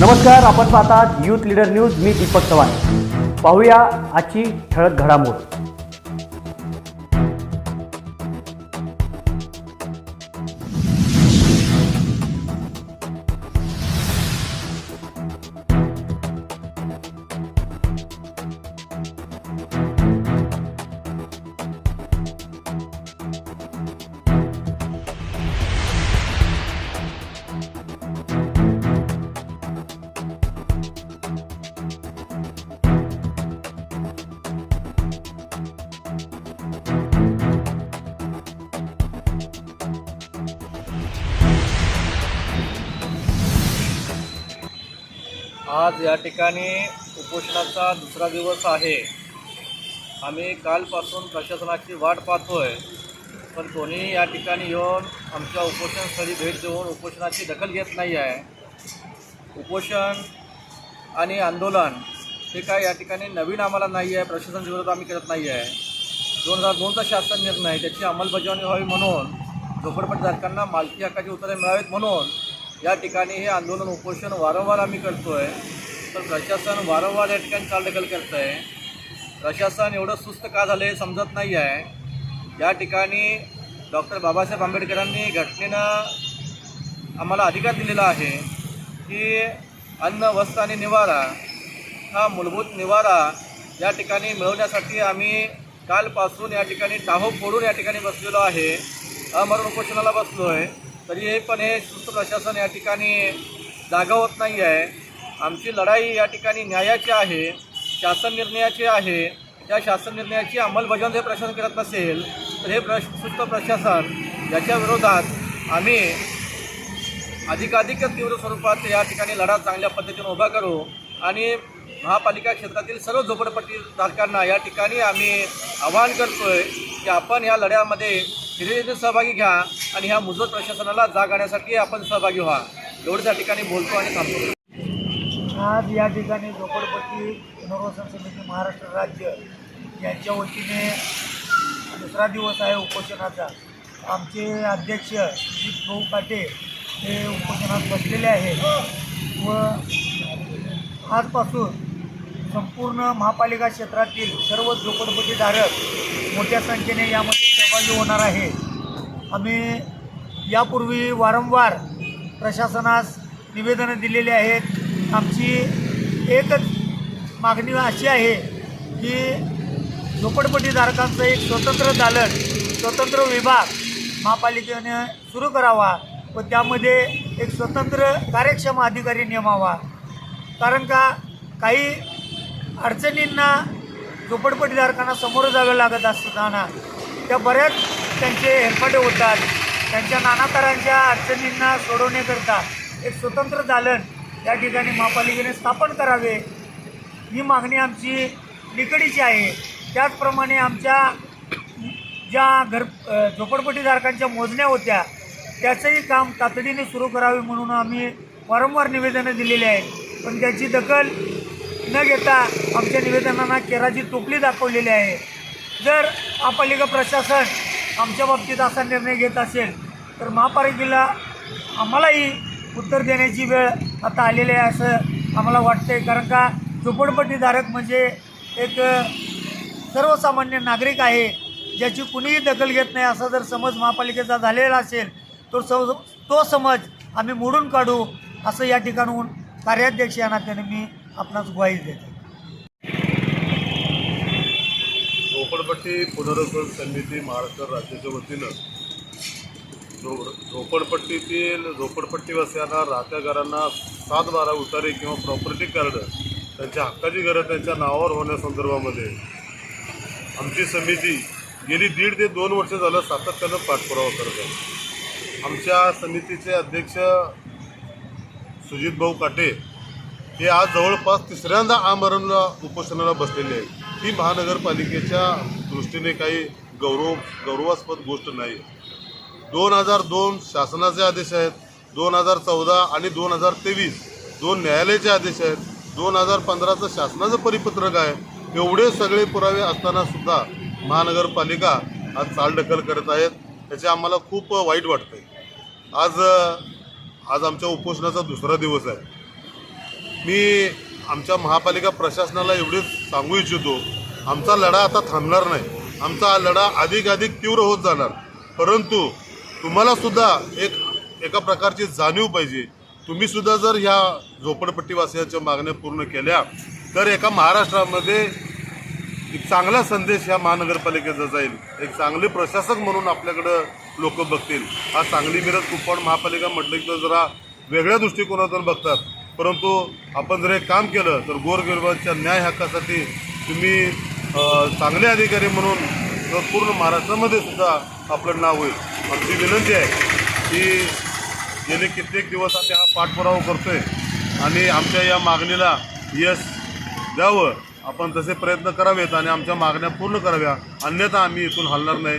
नमस्कार आपण पाहतात यूथ लीडर न्यूज मी दीपक चव्हाण. पाहूया आजची ठळक घडामोड. आज या ठिकाणी उपोषणाचा दुसरा दिवस आहे. आम्ही कालपासून प्रशासनाची वाट पाहतोय. पण कोणीही या ठिकाणी येऊन आमच्या उपोषणस्थळी भेट देऊन उपोषणाची दखल घेत नाही आहे. उपोषण आणि आंदोलन हे काय या ठिकाणी नवीन आम्हाला नाही आहे प्रशासन विरोध आम्ही करत नाही आहे. दोन हजार दोनचा शासन निर्णय त्याची अंमलबजावणी व्हावी म्हणून झोपडपट्टीधारकांना मालकी हक्काची उत्तरे मिळावीत म्हणून या ठिकाणी हे आंदोलन उपोषण वारंवार आम्ही करतो आहे तर प्रशासन वारंवार या ठिकाणी चालढकल करत आहे प्रशासन एवढं सुस्त का झालं हे समजत नाही आहे. या ठिकाणी डॉक्टर बाबासाहेब आंबेडकरांनी घटनेनं आम्हाला अधिकार दिलेला आहे की अन्न वस्त्र आणि निवारा हा मूलभूत निवारा या ठिकाणी मिळवण्यासाठी आम्ही कालपासून या ठिकाणी टाहो फोडून या ठिकाणी बसलेलो आहे. अमरण उपोषणाला बसलो आहे तरी हे पण हे सुस्त प्रशासन या ठिकाणी जागा होत नाही आहे. आमची लढाई या ठिकाणी न्यायाची आहे शासन निर्णयाची आहे. त्या शासन निर्णयाची अंमलबजावणी हे प्रशासन करत नसेल तर हे प्रश सुस्त प्रशासन याच्या विरोधात आम्ही अधिकाधिक तीव्र स्वरूपात या ठिकाणी लढा चांगल्या पद्धतीने उभा करू आणि महापालिका क्षेत्रातील सर्व झोपडपट्टीधारकांना या ठिकाणी आम्ही आवाहन करतोय की आपण या लढ्यामध्ये हिरिरीने सहभागी घ्या आणि ह्या मुजवत प्रशासनाला जाग आणण्यासाठी आपण सहभागी व्हा. एवढं त्या ठिकाणी बोलतो आणि थांबतो. आज या ठिकाणी झोपडपट्टी पुनर्वसन समिती महाराष्ट्र राज्य यांच्या वतीने दुसरा दिवस आहे उपोषणाचा. आमचे अध्यक्ष अजित भाऊ काटे हे उपोषणात बसलेले आहेत व आजपासून संपूर्ण महापालिका क्षेत्रातील सर्व झोपडपट्टीधारक मोठ्या संख्येने यामध्ये सहभागी होणार आहे. आम्ही यापूर्वी वारंवार प्रशासनास निवेदनं दिलेली आहेत. आमची एकच मागणी अशी आहे की झोपडपट्टीधारकांचं एक स्वतंत्र दालन स्वतंत्र विभाग महापालिकेने सुरू करावा व त्यामध्ये एक स्वतंत्र कार्यक्षम अधिकारी नेमावा. कारण का काही अडचणींना झोपडपट्टीधारकांना समोर जावं लागत असताना त्या बऱ्याच त्यांचे हेलपाटे होतात. त्यांच्या नानाकारांच्या अडचणींना सोडवण्याकरता एक स्वतंत्र दालन या ठिकाणी महापालिकेने स्थापन करावे. ही मागणी आमची निकडीची आहे. त्याचप्रमाणे आमच्या ज्या घर झोपडपट्टीधारकांच्या मोजण्या होत्या त्याचंही काम तातडीने सुरू करावे म्हणून आम्ही वारंवार निवेदनं दिलेली आहेत. पण त्याची दखल न घेता आमच्या निवेदनांना केराची टोपली दाखवलेली आहे. जर महापालिका प्रशासन आमच्या बाबतीत असा निर्णय घेत असेल तर महापालिकेला आम्हालाही उत्तर देण्याची वेळ आता आलेली आहे असं आम्हाला वाटते कारण का झोपडपट्टीधारक म्हणजे एक सर्वसामान्य नागरिक आहे ज्याची कुणीही दखल घेत नाही. असा जर समज महापालिकेचा झालेला असेल तो सम तो समज आम्ही मोडून काढू असं या ठिकाणहून कार्याध्यक्ष या नात्याने मी आपणास ग्वाही देते झोपडपट्टी पुनर्वसन समिती महाराष्ट्र राज्याच्या वतीनं झोपडपट्टीतील झोपडपट्टीवासियांना राहत्या घरांना सात बारा उतारे किंवा प्रॉपर्टी कार्ड त्यांच्या हक्काची घरं त्यांच्या नावावर होण्यासंदर्भामध्ये आमची समिती गेली दीड ते दोन वर्ष झालं सातत्यानं पाठपुरावा करत आहे. आमच्या समितीचे अध्यक्ष सुजित भाऊ काटे हे आज जवळपास तिसऱ्यांदा आमरण उपोषणाला बसलेले आहेत. ही महानगरपालिकेच्या दृष्टीने काही गौरव गौरवास्पद गोष्ट नाही. दोन हजार दोन शासनाचे आदेश आहेत दोन हजार चौदा आणि दोन हजार तेवीस दोन न्यायालयाचे आदेश आहेत दोन हजार पंधराचं शासनाचं परिपत्रक आहे. एवढे सगळे पुरावे असताना सुद्धा महानगरपालिका आज चालढकल करत आहेत. त्याचे आम्हाला खूप वाईट वाटतंय. आज आज आमच्या उपोषणाचा दुसरा दिवस आहे. मी आमच्या महापालिका प्रशासनाला एवढेच सांगू इच्छितो आमचा लढा आता थांबणार नाही. आमचा हा लढा अधिक अधिक तीव्र होत जाणार. परंतु तुम्हालासुद्धा एक एका प्रकारची जाणीव पाहिजे. तुम्ही सुद्धा जर ह्या झोपडपट्टीवासियांच्या मागण्या पूर्ण केल्या तर एका महाराष्ट्रामध्ये एक चांगला संदेश ह्या महानगरपालिकेचा जाईल. एक चांगले प्रशासक म्हणून आपल्याकडं लोक बघतील. हा सांगली मिरज कुपवाड महापालिका म्हटलं की जरा वेगळ्या दृष्टिकोनातून बघतात. परंतु आपण जर एक काम केलं तर गोरगरिबांच्या न्याय हक्कासाठी तुम्ही चांगले अधिकारी म्हणून तर पूर्ण महाराष्ट्रामध्ये सुद्धा आपलं नाव होईल. आमची विनंती आहे की गेले कित्येक दिवस आम्ही हा पाठपुरावा करतोय आणि आमच्या या मागणीला यश द्यावं. आपण तसे प्रयत्न करावेत आणि आमच्या मागण्या पूर्ण कराव्या. अन्यथा आम्ही इथून हलणार नाही.